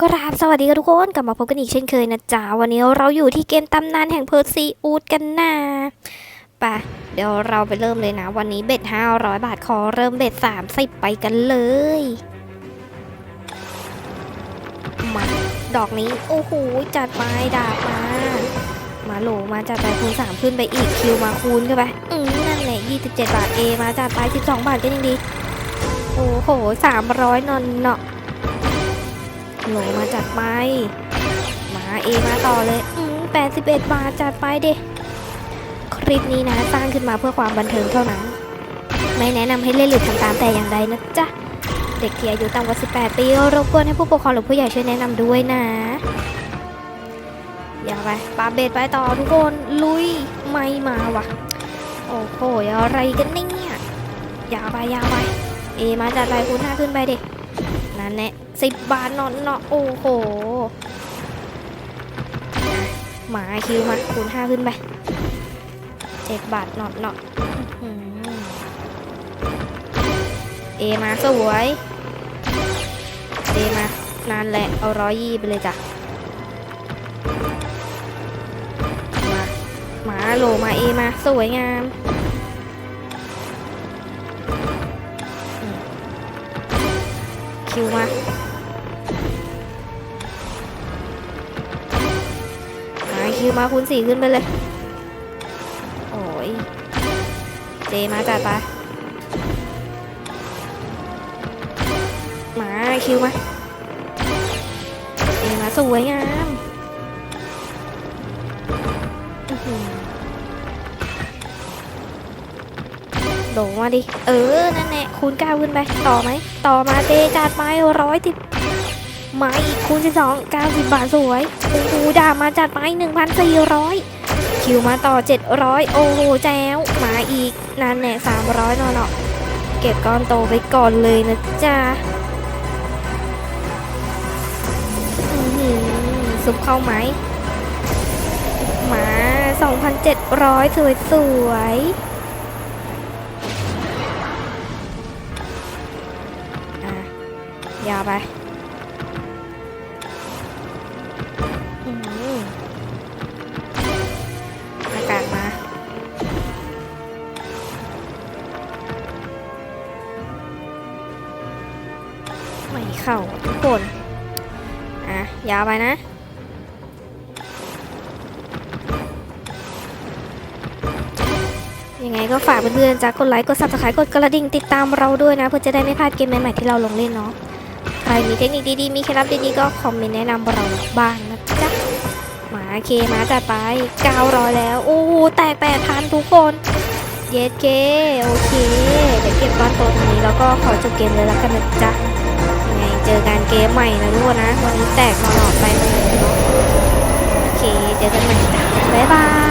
ก็ราบสวัสดีค่ะทุกคนกลับมาพบกันอีกเช่นเคยนะจ๊ะ วันนี้เราอยู่ที่เกมตำนานแห่งเพอร์ซีอูดกันนะปะเดี๋ยวเราไปเริ่มเลยนะ วันนี้เบ็ด500 บาทขอเริ่มเบ็ด30 ไปกันเลยมาดอกนี้ โอ้โห จัดไปดาบมา มาโหลมาจัดไปคูณ3ขึ้นไปอีกคิวมาคูณเข้าไปอืมนั่นแหละ27 บาทเอมาจัดไป 12 บาทก็ยังดี โอ้โห 300 นอนเนาะ หลมาจัดไป มาเอมาต่อเลยอืม81 บาทจัดไปเดคลิปนี้นะสร้างขึ้นมาเพื่อความบันเทิงเท่านั้น ไม่แนะนำให้เล่นหรือทำตามแต่อย่างใดนะจ๊ะ เด็กที่อายุต่ำกว่า 18 ปีรบกวนให้ผู้ปกครองหรือผู้ใหญ่ช่วยแนะนำด้วยนะ อย่าไปปาเบดไปต่อทุกคนลุยไม่มาว่ะโอ้โหอะไรกันเนี่ยอย่าไปอย่าไปเอมาจัดไปคูณห้าขึ้นไปเด็ก นั่นแหละสิบบาทเนาะเนาะโอ้โหหมาคิวมาคูณห้าขึ้นไปเจ็ดบาทเนาะเนาะอื้อหือเอมาสวยเอมานั่นแหละเอาร้อยยี่ไปเลยจ้ะมาหมาโหลมาเอมาสวยงาม คิวมามาคิวมาคูณสี่ขึ้นไปเลย โอ้ย เจมาจัดไปมาคิวมาเจมาสวยงาม โดมาดิ เออ นั่นแหละคูณเก้าขึ้นไป ต่อไหม ต่อมาเจจัดไปร้อยติดมาอีกคูณ12 90บาทสวยโอ้โหดามาจัดไป1,400คิวมาต่อ700โอ้โหแจ๋วมาอีก นั่นแหละ300นอนเนาะเก็บก้อนโตไปก่อนเลยนะจ๊ะอื้อหือซุปเข้าไหมมา 2,700 สวยสวย ยาวไปอืมอากาศมาไม่เข้าทุกคน อะ ยาวไปนะยังไงก็ฝากเพื่อนๆจ้ากดไลค์ กด subscribe กดกระดิ่งติดตามเราด้วยนะ เพื่อจะได้ไม่พลาดเกมใหม่ๆที่เราลงเล่นเนาะ ใครมีเทคนิคดีๆ มีเคล็ดลับดีๆ ก็คอมเมนต์แนะนำเราบ้างนะจ๊ะมาเคมาจัดไป900แล้ว โอ้โหแตกแปดพันทุกคนเยสเคโอเค เดี๋ยวเก็บก้อนโตตรงนี้แล้วก็ขอจบเกมเลยแล้วกันนะจ๊ะยังไงเจอกันเกมใหม่นะทุกคนนะ วันนี้แตกนอนๆไปเลยเนาะโอเค เจอกันใหม่จ้ะบ๊ายบาย